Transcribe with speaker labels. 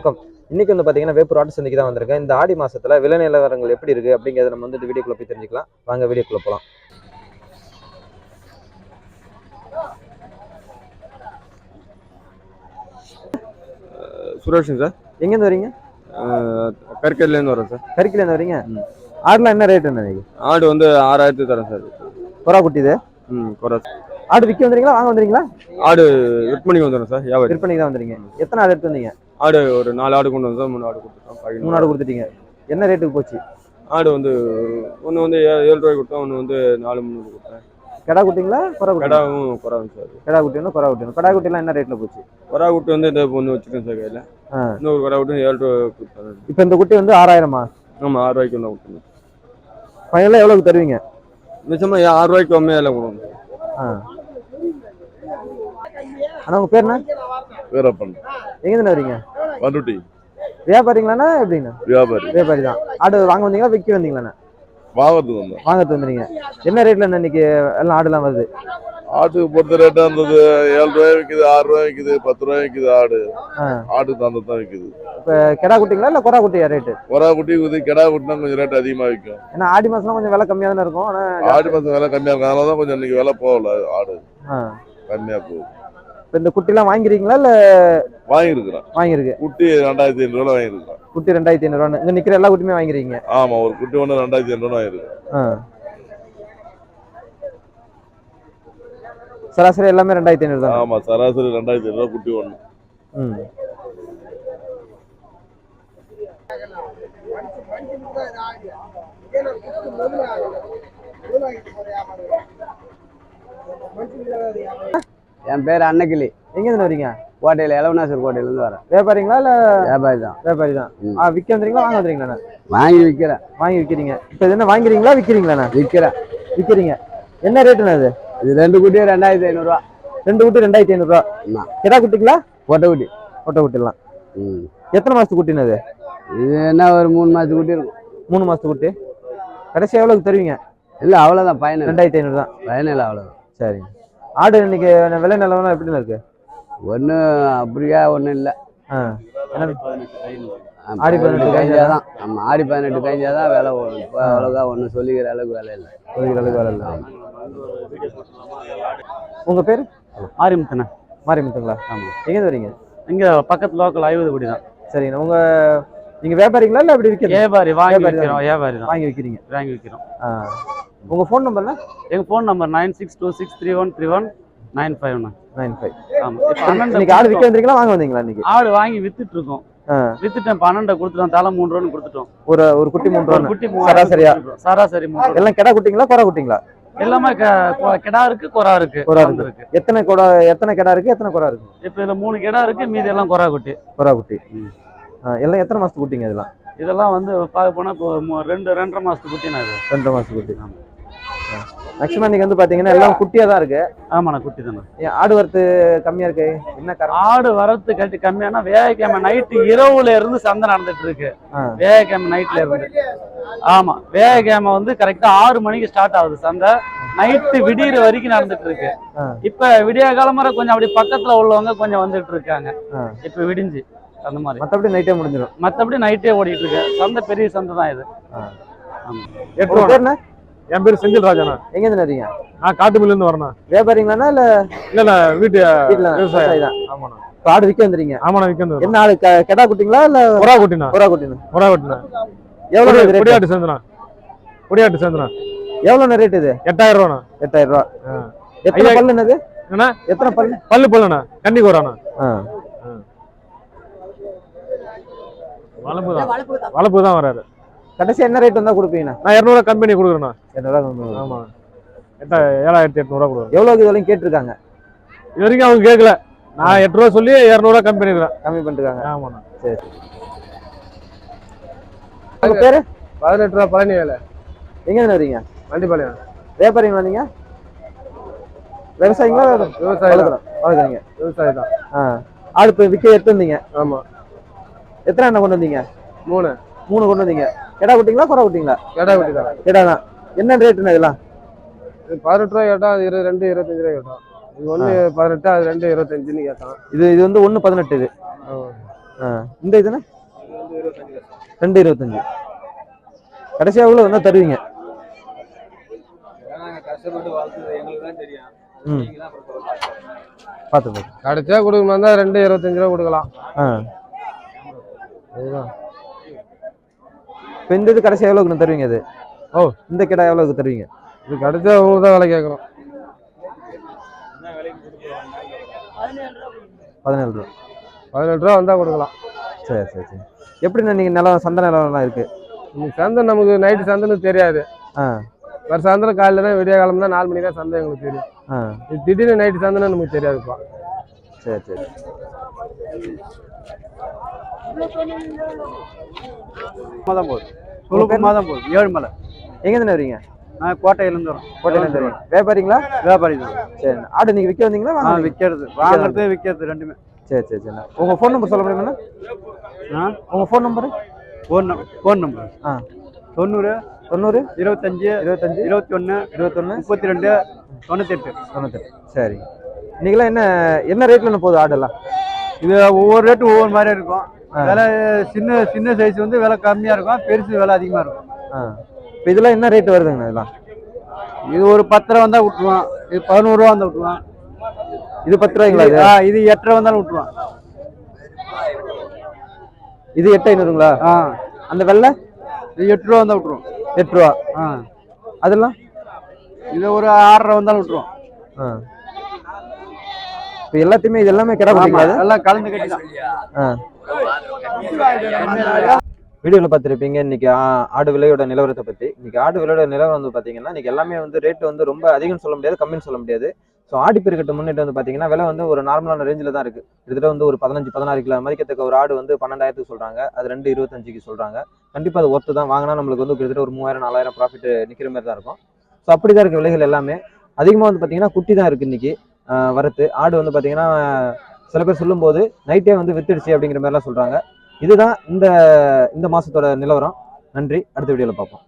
Speaker 1: வணக்கம். இன்னைக்கு வந்து பாத்தீங்கன்னா வேப்பூர் ஆட்டு சந்தைக்கு தான் வந்திருக்கேன். இந்த ஆடி மாசத்துல விலை நிலவரங்கள் எப்படி இருக்கு அப்படிங்கறத நம்ம வந்து இந்த வீடியோக்குள்ள போய் தெரிஞ்சுக்கலாம். வாங்க வீடியோக்குள்ள போலாம்.
Speaker 2: சுரேஷுங்க சார்.
Speaker 1: எங்க இருந்து வரீங்க
Speaker 2: கற்கரிலேருந்து வரேன் சார்.
Speaker 1: கறிக்கில இருந்து வரீங்க. ஆடுலாம் என்ன ரேட் என்ன
Speaker 2: ஆடு வந்து ஆறாயிரத்து தரேன் சார்.
Speaker 1: புறா குட்டி இது?
Speaker 2: ம் குறை
Speaker 1: ஆடு விற்க வந்துறீங்களா? வாங்க வந்துறீங்களா?
Speaker 2: ஆடு விற்பனைக்கு வந்துடுறேன் சார்
Speaker 1: விற்பனைக்கு தான் வந்துறீங்க. எத்தனை ஆடு எடுத்து வந்தீங்க?
Speaker 2: ஆடு ஒரு நாலு ஆடு கொண்டு வந்தோம் மூணு ஆடு கொடுத்துட்டோம்
Speaker 1: மூணு ஆடு கொடுத்துட்டீங்க. என்ன ரேட்டுக்கு போச்சு?
Speaker 2: ஆடு வந்து ஒன்று வந்து ஏழு ரூபாய்க்கு கொடுத்தோம் ஒன்று வந்து நாலு முந்நூறு கொடுத்தேன்.
Speaker 1: கடா குட்டிங்களா குட்டி
Speaker 2: கடாவும் குறாங்க சார்
Speaker 1: கடா குட்டி ஒன்று புறா குட்டி ஒன்று கடா குட்டிலாம் என்ன ரேட்ல போச்சு?
Speaker 2: குறா குட்டி வந்து இந்த ஒன்று வச்சுருக்கேன் சார் கையில். இன்னொரு குறா குட்டி ஏழு ரூபா கொடுத்தேன்.
Speaker 1: இப்போ இந்த குட்டி வந்து ஆறாயிரமா?
Speaker 2: ஆமாம் ஆறு ரூபாய்க்கு ஒன்று கொடுத்தேன்.
Speaker 1: ஃபைனலாக எவ்வளவுக்கு தருவீங்க?
Speaker 2: நிச்சயமாக ஆறு ரூபாய்க்கு கம்மியாக இல்லை கொடுங்க
Speaker 1: ஆ. அண்ணா உங்க பேர் என்ன?
Speaker 3: வீரப்பன்.
Speaker 1: எங்க இருந்து வரீங்க
Speaker 3: வந்துட்டி
Speaker 1: வியாபாரிங்களாண்ணா எப்படிண்ணா
Speaker 3: வியாபாரி.
Speaker 1: வியாபாரி தான். ஆடு வாங்க வந்தீங்களா விற்க வந்தீங்களாண்ணா?
Speaker 3: வாங்கறதுக்கு வந்தோம்.
Speaker 1: வாங்கறது வந்துறீங்க என்ன ரேட்ல இன்னைக்கு எல்லாம் ஆடுலாம் வருது?
Speaker 3: ஆட்டுக்கு பொறுத்த ரேட்டா இருந்தது ஏழு ரூபாய் விற்குது ஆறு ரூபாய் விற்குது பத்து ரூபாய் விற்குது ஆடு. ஆட்டுக்கு தகுந்த தான் விற்குது
Speaker 1: இப்போ கெடா குட்டிங்களா இல்லை கொரா குட்டியா ரேட்டு
Speaker 3: கொரா குட்டி விற்குது கிடா குட்டினா கொஞ்சம் ரேட் அதிகமா விற்கும்.
Speaker 1: ஏன்னா ஆடி மாசம்லாம் கொஞ்சம் விலை கம்மியாக தானே இருக்கும் ஆனா
Speaker 3: ஆடு மாசம் விலை கம்மியா இருக்கும் அதனால தான் கொஞ்சம் இன்னைக்கு விலை போகல ஆடு.
Speaker 1: ஆ.
Speaker 3: கம்மியா போகுது.
Speaker 1: இப்போ இந்த குட்டிலாம் வாங்கிருக்கீங்களா இல்லை
Speaker 3: வாங்கியிருக்கிறேன்
Speaker 1: வாங்கியிருக்கு?
Speaker 3: குட்டி ரெண்டாயிரத்தி ஐநூறு ரூபா வாங்கியிருக்கிறேன்
Speaker 1: குட்டி ரெண்டாயிரத்தி ஐநூறுவா இங்க நிக்கிற எல்லா குட்டியுமே வாங்கிருக்கீங்க?
Speaker 3: ஆமா ஒரு குட்டி ஒன்று ரெண்டாயிரத்தி ஐநூறு வாங்கியிருக்கேன்
Speaker 1: ஆ. சராசரி எல்லாமே ரெண்டாயிரத்தி ஐநூறு தான்?
Speaker 3: ஆமா சராசரி ரெண்டாயிரத்தி ஐநூறு குட்டி ஒன்று
Speaker 1: ம்.
Speaker 4: என் பேர் அன்னக்கிளி
Speaker 1: எங்க இருந்து வரீங்க?
Speaker 4: கோட்டையில் இளவனாசர் கோட்டையிலேருந்து வரேன்.
Speaker 1: வியாபாரிங்களா இல்லை
Speaker 4: வியாபாரி தான்.
Speaker 1: வியாபாரி தான். ஆ விற்க வந்துறீங்களா வாங்க வந்துறீங்களாண்ணா
Speaker 4: வாங்கி விற்கிறேன்
Speaker 1: வாங்கி விற்கிறீங்க இப்போ இது என்ன வாங்குறீங்களா விற்கிறீங்களாண்ணா
Speaker 4: விற்கிறேன்
Speaker 1: விற்கிறீங்க என்ன ரேட்டுண்ணா இது?
Speaker 4: இது ரெண்டு குட்டியும் ரெண்டாயிரத்தி ஐநூறுரூவா
Speaker 1: ரெண்டு குட்டி ரெண்டாயிரத்தி ஐநூறுரூவா. கிடா குட்டிங்களா?
Speaker 4: கொட்டை குட்டி.
Speaker 1: கொட்டை குட்டிலாம்.
Speaker 4: ம்.
Speaker 1: எத்தனை மாசத்து குட்டின்னு அது
Speaker 4: இது? என்ன ஒரு மூணு மாதத்து குட்டி இருக்கும்.
Speaker 1: மூணு மாசத்து குட்டி. கடைசி எவ்வளோக்கு தருவீங்க?
Speaker 4: இல்லை அவ்வளோதான் பயனில்
Speaker 1: ரெண்டாயிரத்தி ஐநூறு தான்
Speaker 4: பயனில் அவ்வளோதான்
Speaker 1: சரிங்க. ஆடு இன்னைக்கு விலை நிலவரம் எப்படின்னு இருக்கு?
Speaker 4: ஒன்றும் அப்படியா ஒன்றும் இல்லை. ஆடி
Speaker 1: பதினெட்டு
Speaker 4: கழிஞ்சாதான் ஆமாம் ஆடி பதினெட்டு கழிஞ்சாதான் விலை ஓடும் இப்போ அவ்வளோதான் ஒன்றும் சொல்லிக்கிற அளவுக்கு விலை இல்லை.
Speaker 1: ஒரு அளவுக்கு வேலை இல்லை. உங்க பேர்?
Speaker 5: ஆரிமுத்தண்ணே
Speaker 1: மாரிமுத்துங்களா?
Speaker 5: ஆமாம்
Speaker 1: எங்க வரீங்க?
Speaker 5: இங்கே பக்கத்து லோக்கல் ஐவது குடி தான்.
Speaker 1: சரிங்க உங்க நீங்க வியாபாரிங்களா இல்ல அப்படி விற்கிறீங்க
Speaker 5: வியாபாரி வாங்கி. விற்கிறோம் வியாபாரி தான்
Speaker 1: வாங்கி விற்கிறீங்க
Speaker 5: வாங்கி விற்கிறோம்
Speaker 1: ஆ உங்க ஃபோன் நம்பர்னா
Speaker 5: எங்கள் phone number nine six two six three one three one nine ஃபைவ்ண்ணா
Speaker 1: nine five
Speaker 5: ஆமாம் இப்போ
Speaker 1: இன்னைக்கு ஆடு விற்க வந்தீங்களா வாங்க வந்தீங்களா இன்னைக்கு?
Speaker 5: ஆடு வாங்கி வித்துட்டு இருக்கோம். வித்துட்டேன் பன்னெண்டை கொடுத்துட்டோம் தலை மூணு ரூபான்னு கொடுத்துட்டோம்.
Speaker 1: ஒரு ஒரு குட்டி மூன்று ரூபா
Speaker 5: குட்டி
Speaker 1: சராசரியா?
Speaker 5: சராசரி மூணு.
Speaker 1: எல்லாம் கெடா குட்டிங்களா கொரா குட்டிங்களா?
Speaker 5: எல்லாமே கிடா இருக்கு கொரா இருக்கு கலந்து இருக்கு.
Speaker 1: எத்தனை கொடா எத்தனை கெடா இருக்கு எத்தனை கொரா இருக்கு?
Speaker 5: இப்போ இதில் மூணு கிடா இருக்கு மீதி எல்லாம் கொரா குட்டி.
Speaker 1: கொரா குட்டி. எல்லாம் எத்தனை மாசத்து குட்டிங்க இதெல்லாம்?
Speaker 5: இதெல்லாம் வந்து பார்க்க இப்போ மு- ரெண்டு ரெண்டரை மாசத்துக்கு குட்டினா இது.
Speaker 1: ரெண்டு மாசத்து குட்டி. மேக்ஸிமம் இன்னைக்கு வந்து பாத்தீங்கன்னா எல்லாம் குட்டியா தான் இருக்கு.
Speaker 5: ஆமாண்ணா குட்டி தானே
Speaker 1: ஆடு வரத்து கம்மியா இருக்கு. என்ன காரணம்
Speaker 5: ஆடு வரத்து கட்டி கம்மியானா வேகக்கிழமை நைட்டு இரவுல இருந்து சந்தை நடந்துட்டு இருக்கு. வேகக்கிழமை நைட்ல இருந்து. ஆமா வேகக்கிழமை வந்து கரெக்டா ஆறு மணிக்கு ஸ்டார்ட் ஆகுது சந்தை. நைட்டு விடியிற வரைக்கும் நடந்துட்டு இருக்கு. இப்ப விடிய காலம்பரை கொஞ்சம் அப்படி பக்கத்துல உள்ளவங்க கொஞ்சம் வந்துட்டு இருக்காங்க. இப்ப விடிஞ்சு அந்த மாதிரி.
Speaker 1: மத்தபடி நைட்டே முடிஞ்சிடும்
Speaker 5: மத்தபடி நைட்டே ஓடிட்டு இருக்கு. சந்தை பெரிய சந்தை தான் இது.
Speaker 1: பேர் என்ன
Speaker 2: என் பேர் செந்தில் ராஜாண்ணா.
Speaker 1: எங்க இருந்து வரீங்க
Speaker 2: நான் காட்டுமில்லேருந்து வரேண்ணா.
Speaker 1: வியாபாரிங்களாண்ணா இல்ல
Speaker 2: இல்லைண்ணா வீட்டு
Speaker 1: வீட்டுல
Speaker 2: விவசாயம்.
Speaker 1: விவசாயி. தான்
Speaker 2: ஆமாண்ணா.
Speaker 1: ஆடு விற்க வந்துறீங்க
Speaker 2: ஆமாண்ணா விற்கிறது
Speaker 1: என்ன ஆடு க- கெடா குட்டிங்களா இல்ல
Speaker 2: புறா குட்டிண்ணா.
Speaker 1: கொரா குட்டினா
Speaker 2: புறா குட்டிண்ணா.
Speaker 1: எவ்வளவு ரேட்
Speaker 2: கொடியாட்டு சேர்ந்துண்ணா. கொடியாட்டு சேர்ந்துண்ணா.
Speaker 1: எவ்வளவு ரேட் இது?
Speaker 2: எட்டாயிரம் ரூபாண்ணா
Speaker 1: எட்டாயிரம் ரூபா. எத்தனை பல்லு என்னது
Speaker 2: என்ன?
Speaker 1: எத்தனை பல்லு?
Speaker 2: பல்லு பல்லுண்ணா. கன்னி கூறாண்ணா
Speaker 1: ஆ.
Speaker 2: வளர்ப்பு தான் வளர்ப்பு தான் வராரு.
Speaker 1: கடைசி என்ன ரேட் வந்தா கொடுப்பீங்கண்ணா?
Speaker 2: நான் இரநூறுவா கம்பெனி கொடுக்குறேண்ணா.
Speaker 1: எண்ணூறுவா கம்மி.
Speaker 2: ஆமா. எட்டா ஏழாயிரத்தி எட்நூறுவா கொடுக்குறேன்.
Speaker 1: எவ்வளவுக்கு இது வரைக்கும் கேட்டிருக்காங்க?
Speaker 2: இது வரைக்கும் அவங்க கேட்கல. நான் எட்டு ரூபா சொல்லி இரநூறுவா கம்பெனி இருக்கிறேன்
Speaker 1: கம்மி பண்ணிருக்காங்க
Speaker 2: ஆமாண்ணா.
Speaker 1: உங்க பேரு?
Speaker 2: பதினெட்டு ரூபா பழனி வேலை.
Speaker 1: எங்க இருந்து வரீங்க?
Speaker 2: வண்டிப்பாளையம்
Speaker 1: வியாபாரிங்களா நீங்க விவசாயிங்களா?
Speaker 2: விவசாயம்
Speaker 1: வளர்க்குறீங்க.
Speaker 2: விவசாயி தான்.
Speaker 1: ஆ. ஆடு இப்போ விற்க எடுத்து வந்தீங்க?
Speaker 2: ஆமா.
Speaker 1: எத்தனை எண்ணெய் கொண்டு வந்தீங்க?
Speaker 2: மூணு.
Speaker 1: மூணு கொண்டு வந்தீங்க. கெடா குட்டிங்களா குறை குட்டிங்களா?
Speaker 2: கடை குட்டி தான்.
Speaker 1: கெடா தான் என்ன ரேட்டுண்ணா இதெல்லாம்?
Speaker 2: பதினெட்டு ரூபா கேட்டா அது இரு ரெண்டு இருபத்தஞ்சு ரூபா கேட்டான் இது ஒன்று பதினெட்டு அது ரெண்டு இருபத்தஞ்சுன்னு கேட்டான்
Speaker 1: இது இது வந்து ஒன்று பதினெட்டு இது. இந்த இதுனா ரெண்டு இருபத்தஞ்சு. கடைசியாக எவ்வளோ வந்தால் தருவீங்க?
Speaker 6: கஷ்டப்பட்டு வளர்த்தது எங்களுக்கு தான் தெரியும்
Speaker 1: ம். பார்த்து பார்த்து
Speaker 7: கடைசியா கொடுக்கணுமா ரெண்டு இருபத்தஞ்சு ரூபா கொடுக்கலாம்.
Speaker 1: ஆ. அதுதான் இப்போ இந்த இது கடைசியாக எவ்வளோக்கு தருவீங்க இது?
Speaker 7: ஓ.
Speaker 1: இந்த கிடா எவ்வளோக்கு தருவீங்க?
Speaker 7: இது கடைசியா உங்களுக்கு தான் விலை கேட்கணும்
Speaker 1: பதினேழு ரூபா.
Speaker 7: பதினெட்டு ரூபா வந்தா கொடுக்கலாம்.
Speaker 1: சரி சரி சரி. எப்படிண்ணா நீங்கள் நிலம் சந்தை நிலம்லாம் இருக்கு?
Speaker 7: இன்னைக்கு சந்தை நமக்கு நைட்டு சந்தைன்னு தெரியாது.
Speaker 1: ஆ.
Speaker 7: வர சாயந்தரம் காலையில தான் விடிய காலம் தான் நாலு மணிக்கு தான் சந்தை எங்களுக்கு தெரியும்.
Speaker 1: ஆ.
Speaker 7: இது திடீர்னு நைட்டு சந்தைன்னு நமக்கு தெரியாதுப்பா.
Speaker 1: சரி சரி.
Speaker 8: தான் போகுது சுலபமாக தான் போகுது ஏழுமலை
Speaker 1: எங்கேருந்து வரீங்க
Speaker 8: நான் கோட்டையிலேருந்து வரோம்
Speaker 1: கோட்டையிலேருந்து வரீங்க வியாபாரிங்களா?
Speaker 8: வியாபாரி தான்
Speaker 1: சரி. ஆடு நீங்கள் விற்க வந்தீங்களா?
Speaker 8: ஆ விற்கிறது. வாங்குறது விற்கிறது ரெண்டுமே.
Speaker 1: சரி சரி சரி. உங்கள் ஃபோன் நம்பர் சொல்ல முடியுமா?
Speaker 8: ஆ?
Speaker 1: உங்கள் phone number
Speaker 8: phone number phone number
Speaker 1: ஆ.
Speaker 8: தொண்ணூறு
Speaker 1: தொண்ணூறு
Speaker 8: இருபத்தஞ்சு
Speaker 1: இருபத்தஞ்சு
Speaker 8: இருபத்தி ஒன்று
Speaker 1: இருபத்தொன்று
Speaker 8: முப்பத்தி ரெண்டு தொண்ணூத்தெட்டு.
Speaker 1: தொண்ணூத்தெட்டு. சரி. இன்னைக்கெல்லாம் என்ன என்ன ரேட்டில் போகுது ஆடெல்லாம்?
Speaker 8: இது ஒவ்வொரு ரேட்டு ஒவ்வொரு மாதிரி இருக்கும். விலை சின்ன சின்ன சைஸ் வந்து விலை கம்மியாக இருக்கும். பெருசு விலை அதிகமாக இருக்கும்.
Speaker 1: இப்போ இதெல்லாம் என்ன ரேட் வருதுங்கண்ணா இதெல்லாம்?
Speaker 8: இது ஒரு பத்து ரூபா வந்தால் விட்டுருவான். இது பதினோரு ரூபா வந்தால் விட்டுருவான்.
Speaker 1: இது பத்து ரூபாய்ங்களா இது?
Speaker 8: ஆ இது எட்டு ரூபா வந்தாலும் விட்டுருவான்.
Speaker 1: இது எட்டு ஐநூறுங்களா?
Speaker 8: ஆ.
Speaker 1: அந்த வெள்ளை?
Speaker 8: இது எட்டு ரூபா வந்தால் விட்டுருவோம்
Speaker 1: எட்டு ரூபா.
Speaker 8: ஆ.
Speaker 1: அதெல்லாம்?
Speaker 8: இது ஒரு ஆறு ரூபா வந்தாலும் விட்டுருவோம்
Speaker 1: ஆ. இப்போ எல்லாத்தையுமே இது எல்லாமே கிடா அது?
Speaker 8: எல்லாம் கலந்து கட்டி தான்.
Speaker 1: வீடியோவில் பார்த்துருப்பீங்க இன்னைக்கு ஆடு விலையோட நிலவரத்தை பற்றி இன்னைக்கு ஆடு விலையோட நிலவரம் வந்து பார்த்தீங்கன்னா இன்னைக்கு எல்லாமே வந்து ரேட் வந்து ரொம்ப அதிகம்னு சொல்ல முடியாது கம்மின்னு சொல்ல முடியாது. ஸோ ஆடி பெருக்கட்டு முன்னிட்டு வந்து பார்த்தீங்கன்னா விலை வந்து ஒரு நார்மலான ரேஞ்சில் தான் இருக்குது கிட்டத்தட்ட வந்து ஒரு பதினஞ்சு பதினாறு கிலோ மதிக்கத்தக்க ஒரு ஆடு வந்து பன்னெண்டாயிரத்துக்கு சொல்கிறாங்க அது ரெண்டு இருபத்தஞ்சுக்கு சொல்கிறாங்க கண்டிப்பாக அது ஒர்த்து தான். வாங்கினா நம்மளுக்கு வந்து கிட்டத்தட்ட ஒரு மூவாயிரம் நாலாயிரம் ப்ராஃபிட் நிற்கிற மாதிரி தான் இருக்கும். ஸோ அப்படி தான் இருக்க விலைகள் எல்லாமே. அதிகமாக வந்து பார்த்தீங்கன்னா குட்டி தான் இருக்குது இன்னைக்கு. ஆஹ் வரத்து. ஆடு வந்து பார்த்தீங்கன்னா சில பேர் சொல்லும்போது நைட்டே வந்து வித்துடுச்சு அப்படிங்கிற மாதிரிலாம் சொல்கிறாங்க இதுதான் இந்த இந்த மாதத்தோட நிலவரம். நன்றி. அடுத்த வீடியோவில் பார்ப்போம்.